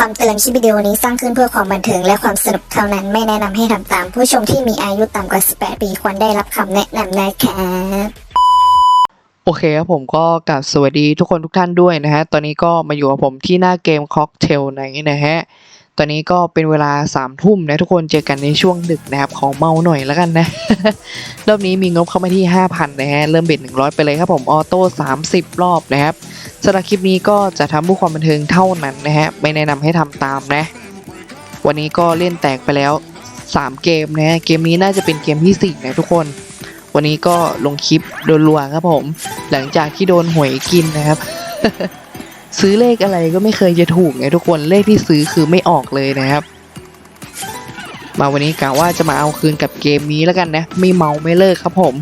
คำเตือนคลิปวิดีโอนี้สร้างขึ้นเพื่อความบันเทิงและความสนุกเท่านั้นไม่แนะนำให้ทำตาม ผู้ชมที่มีอายุต่ำกว่า 18 ปีควรได้รับคำแนะนำนะครับโอเคครับผมก็กลับสวัสดีทุกคนทุกท่านด้วยนะฮะ ตอนนี้ก็มาอยู่กับผมที่หน้าเกมค็อกเทลในนะฮะ ตอนนี้ก็เป็นเวลาสามทุ่มนะทุกคนเจอกันในช่วงดึกนะครับขอเมาหน่อยแล้วกันนะ รอบนี้มีงบเข้ามาที่ 5,000 นะฮะ เริ่มเบ็ด100 ไปเลยครับผม ออโต้ 30 รอบนะครับสำหรับคลิปนี้ก็จะทำเพื่อความบันเทิงเท่านั้นนะฮะ ไม่แนะนำให้ทำตามนะ วันนี้ก็เล่นแตกไปแล้ว 3 เกมนะฮะ เกมนี้น่าจะเป็นเกมที่ 4 นะทุกคน วันนี้ก็ลงคลิปโดนลวงครับผม หลังจากที่โดนหวยกินนะครับ ซื้อเลขอะไรก็ไม่เคยจะถูกไงทุกคนเลขที่ซื้อคือไม่ออกเลยนะครับ มาวันนี้กะว่าจะมาเอาคืนกับเกมนี้แล้วกันนะ ไม่เมาไม่เลิกครับผม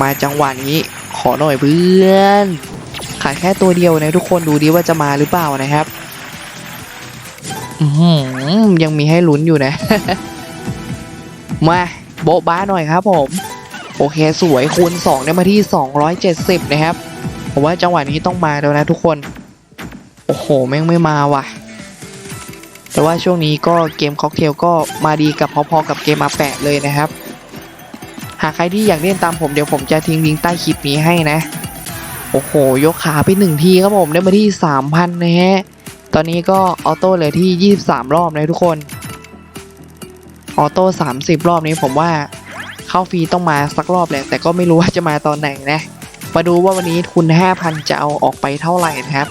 มาจังหวะนี้ขอหน่อยเพื่อนขายแค่ตัวเดียวนะทุกคนดูดิว่าจะมาหรือเปล่านะครับอยังมีให้ลุ้นอยู่นะ มาโบ๊ะบ้าหน่อยครับผม โอเคสวยคูณ2ได้มาที่ 270 นะครับ ผมว่าจังหวะนี้ต้องมาแล้วนะทุกคน โอ้โห แม่งไม่มาว่ะ แต่ว่าช่วงนี้ก็เกมค็อกเทลก็มาดีกับพอๆกับเกมมาแปะเลยนะครับ หากใครที่อยากเล่นตามผมเดี๋ยวผมจะทิ้งลิงก์ใต้คลิปนี้ให้นะ โอ้โห ยกขาไปหนึ่งทีครับผมได้มาที่ 3,000 นะฮะ ตอนนี้ก็ออโต้เหลยที่ 23 รอบนะทุกคน ออโต้ 30 รอบนี้ผมว่าเข้าฟรีต้องมาสักรอบแหละแต่ก็ไม่รู้ว่าจะมาตอนไหนนะ มาดูว่าวันนี้ทุน 5,000 จะเอาออกไปเท่าไหร่นะครับ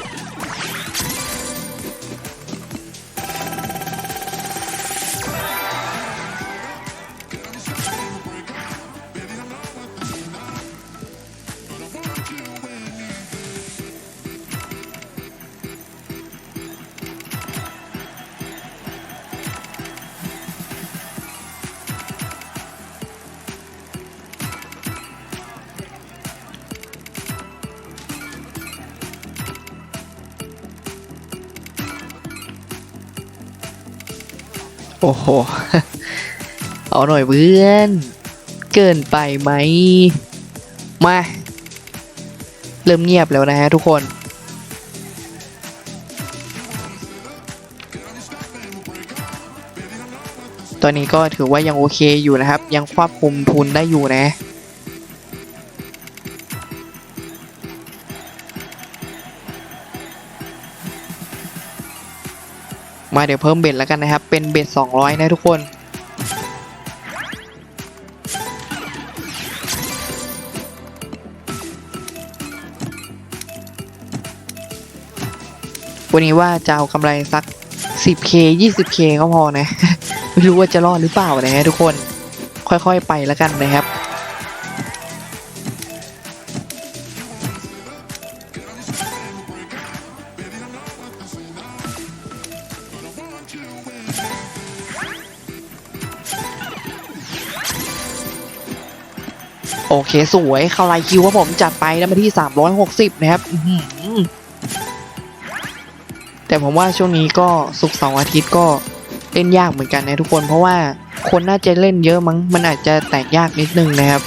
โอ้โห เอาหน่อยเพื่อน เกินไปไหม มา เริ่มเงียบแล้วนะฮะทุกคนตอนนี้ก็ถือว่ายังโอเคอยู่นะครับ ยังควบคุมทุนได้อยู่นะ มาเดี๋ยวเพิ่มเบ็ดแล้วกันนะครับ เป็นเบ็ด200 นะทุกคน วันนี้ว่าจะเอากำไรสัก 10k 20k ก็พอนะ ไม่รู้ว่าจะรอดหรือเปล่านะฮะทุกคน ค่อยๆไปแล้วกันนะครับ โอเคสวยเข้าไลน์คิวครับผมจัดไปแล้วมาที่ 360 นะครับแต่ผมว่าช่วงนี้ก็สุกเสาร์อาทิตย์ก็เล่นยากเหมือนกันนะทุกคนเพราะว่าคนน่าจะเล่นเยอะมั้งมันอาจจะแตกยากนิดนึงนะครับ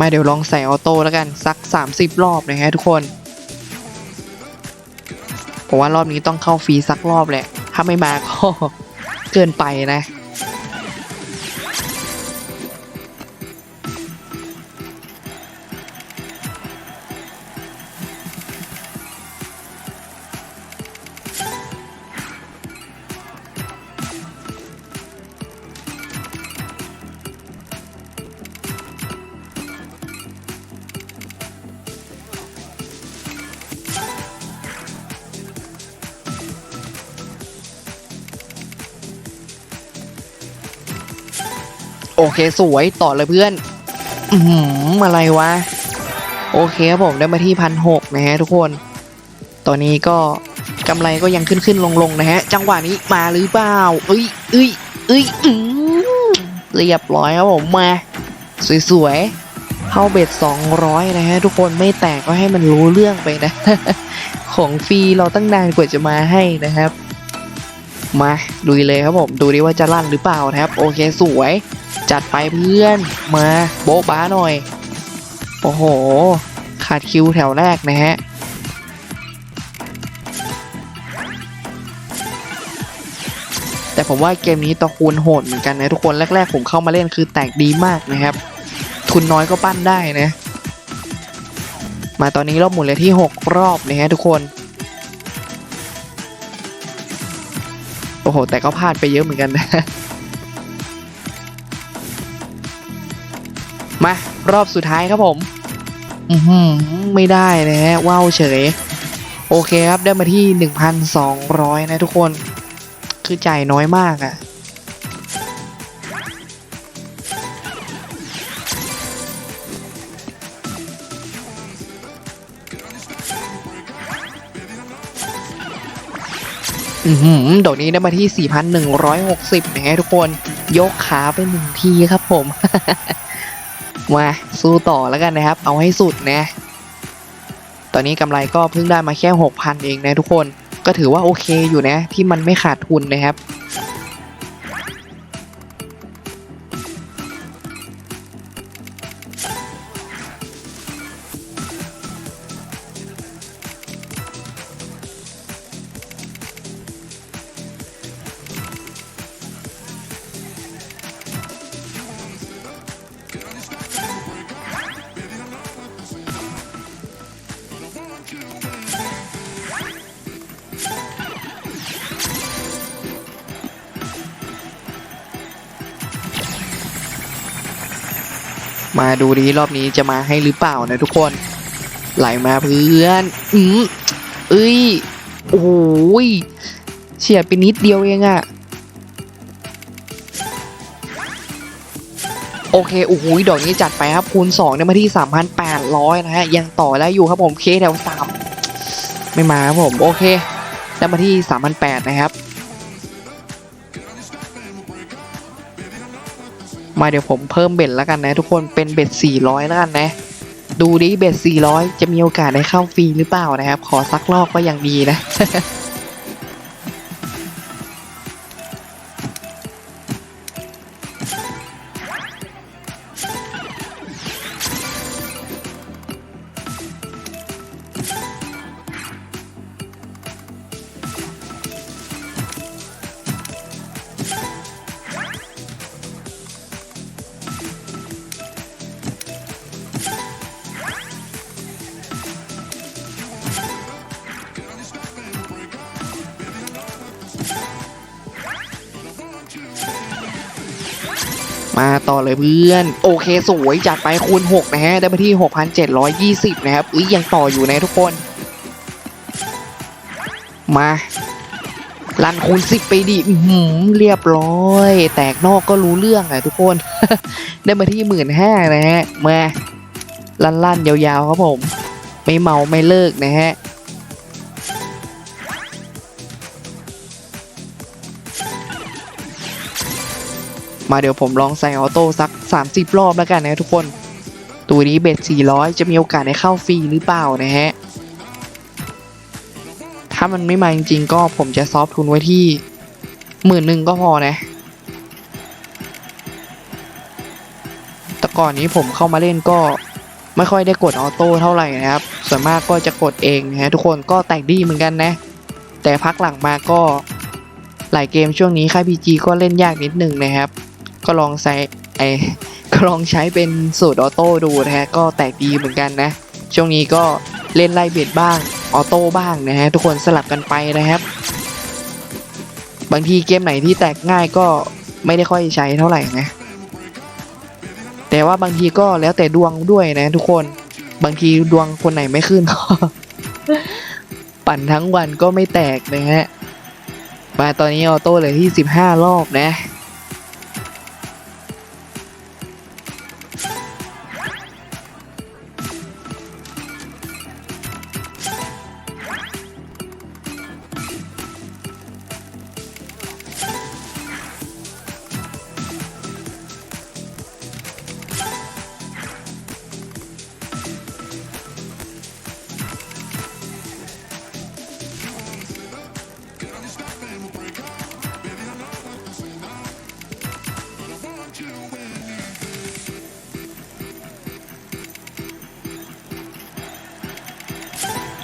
มาเดี๋ยวลองใส่ออโต้แล้วกันสัก 30 รอบนะฮะทุกคน ผมว่ารอบนี้ต้องเข้าฟรีสักรอบแหละ ถ้าไม่มาก็เกินไปนะ โอเคสวยต่อเลยเพื่อน อือหือะไรวะ โอเคครับผมได้มาที่พันหกนะฮะทุกคน ตอนนี้ก็กำไรก็ยังขึ้นขึ้นลงลงนะฮะ จังหวะนี้มาหรือเปล่าเอ้ยเอ้ยเอ้ยอืมเรียบร้อยครับผมมา สวยๆเข้าเบ็ด200นะฮะ ทุกคนไม่แตกก็ให้มันรู้เรื่องไปนะ ของฟรีเราตั้งนานกว่าจะมาให้นะครับ มาลุยเลยครับผม ดูดิว่าจะลั่นหรือเปล่านะครับ โอเคสวย จัดไปเพื่อนมาโบ๊ะบ้าหน่อย โอ้โห ขาดคิวแถวแรกนะฮะแต่ผมว่าเกมนี้ตะคูณโหดเหมือนกันนะทุกคนแรก ๆ ผมเข้ามาเล่นคือแตกดีมากนะครับ ทุนน้อยก็ปั้นได้นะ มาตอนนี้รอบหมุนเลยที่ 6 รอบนะฮะทุกคน โอ้โห แต่ก็พลาดไปเยอะเหมือนกันนะ มารอบสุดท้ายครับผม อือหือไม่ได้นะฮะว้าวเฉย โอเคครับได้มาที่1,200นะทุกคน คือจ่ายน้อยมากอะ่ะอือหือดอกนี้ได้มาที่ 4,160นะฮะทุกคน ยกขาไปหนึ่งทีครับผม มาสู้ต่อแล้วกันนะครับ เอาให้สุดนะ ตอนนี้กำไรก็เพิ่งได้มาแค่ 6,000 เองนะทุกคน ก็ถือว่าโอเคอยู่นะ ที่มันไม่ขาดทุนนะครับ มาดูดีรอบนี้จะมาให้หรือเปล่านะทุกคน ไหลมาเพื่อน อืมเอ้ย โอ้ยเฉียดไปนิดเดียวเองอะโอเคโอ้โหดอกนี้จัดไปครับคูณ2ได้มาที่3,800นะฮะ ยังต่อได้อยู่ครับผมเคแถว3ไม่มาครับผม โอเคได้มาที่3,800นะครับ มาเดี๋ยวผมเพิ่มเบ็ดแล้วกันนะทุกคนเป็นเบ็ด400แล้วกันนะ ดูดิเบ็ด400 จะมีโอกาสได้เข้าฟรีหรือเปล่านะครับ ขอซักลอกก็ยังดีนะ มาต่อเลยเพื่อน โอเคสวยจัดไปคูณ 6 นะฮะ ได้มาที่ 6,720 นะครับอุ้ยยังต่ออยู่นะทุกคน มาลันคูณ 10 ไปดิหือเรียบร้อย แตกนอกก็รู้เรื่องอะทุกคน ได้มาที่15,000นะฮะ มาลั่นลั่นๆ ยาวๆ ครับผม ไม่เมาไม่เลิกนะฮะ มาเดี๋ยวผมลองใส่ออโต้สัก 30 รอบแล้วกันนะทุกคน ตัวนี้เบ็ด400 จะมีโอกาสได้เข้าฟรีหรือเปล่านะฮะ ถ้ามันไม่มาจริงๆก็ผมจะซอฟทุนไว้ที่หมื่นหนึ่งก็พอนะ แต่ก่อนนี้ผมเข้ามาเล่นก็ไม่ค่อยได้กดออโต้เท่าไหร่นะครับ ส่วนมากก็จะกดเองนะฮะทุกคนก็แตกดีเหมือนกันนะ แต่พักหลังมาก็หลายเกมช่วงนี้ค่ายพีจีก็เล่นยากนิดหนึ่งนะครับ ก็ลองใช้ไอก็ลองใช้เป็นสูตรออโต้ดูนะฮะ ก็แตกดีเหมือนกันนะ ช่วงนี้ก็เล่นไล่เบียดบ้าง ออโต้บ้างนะฮะ ทุกคนสลับกันไปนะครับ บางทีเกมไหนที่แตกง่ายก็ไม่ได้ค่อยใช้เท่าไหร่นะ แต่ว่าบางทีก็แล้วแต่ดวงด้วยนะ ทุกคน บางทีดวงคนไหนไม่ขึ้นก็ปั่นทั้งวันก็ไม่แตกนะฮะ มาตอนนี้ออโต้เลยที่ 15 รอบนะ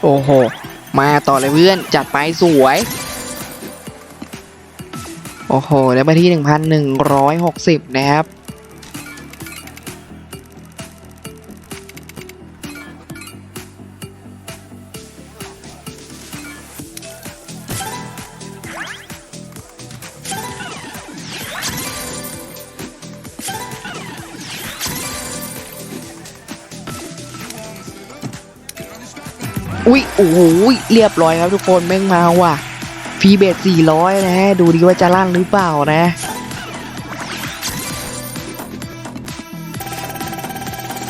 โอ้โห มาต่อเลยเพื่อน จัดไปสวย โอ้โห ได้มาที่ 1,160 นะครับ อุ๊ยโอ้โหเรียบร้อยครับทุกคนแม่งมาว่ะฟีเบส400 นะฮะ ดูดีว่าจะลั่นหรือเปล่านะ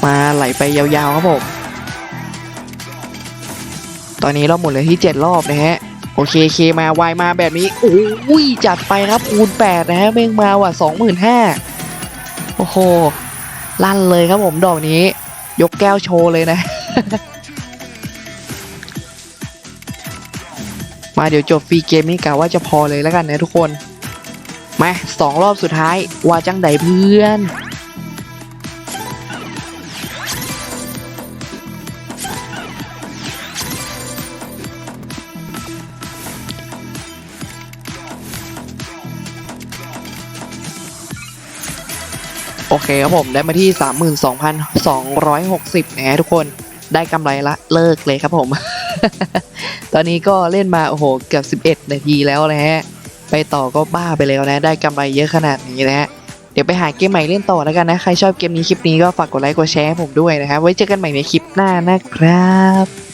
มาไหลไปยาวๆครับผม ตอนนี้เราหมดเลยที่ 7 รอบนะฮะ โอเคเคมาวายมาแบบนี้โอ้ยจัดไปครับคูณ 8 นะฮะแม่งมาว่ะ25,000โอ้โห ลั่นเลยครับผมดอกนี้ ยกแก้วโชว์เลยนะ มาเดี๋ยวจบฟรีเกมนี้กะว่าจะพอเลยแล้วกันนะทุกคน มาสองรอบสุดท้าย ว่าจังไดเพื่อน โอเคครับผมได้มาที่ 32,260นะทุกคนได้กำไรละเลิกเลยครับผม ตอนนี้ก็เล่นมาโอ้โหเกือบ11 นาทีแล้วนะฮะ ไปต่อก็บ้าไปแล้วนะ ได้กำไรเยอะขนาดนี้นะฮะ เดี๋ยวไปหาเกมใหม่เล่นต่อแล้วกันนะ ใครชอบเกมนี้คลิปนี้ก็ฝากกดไลค์กดแชร์ให้ผมด้วยนะครับ ไว้เจอกันใหม่ในคลิปหน้านะครับ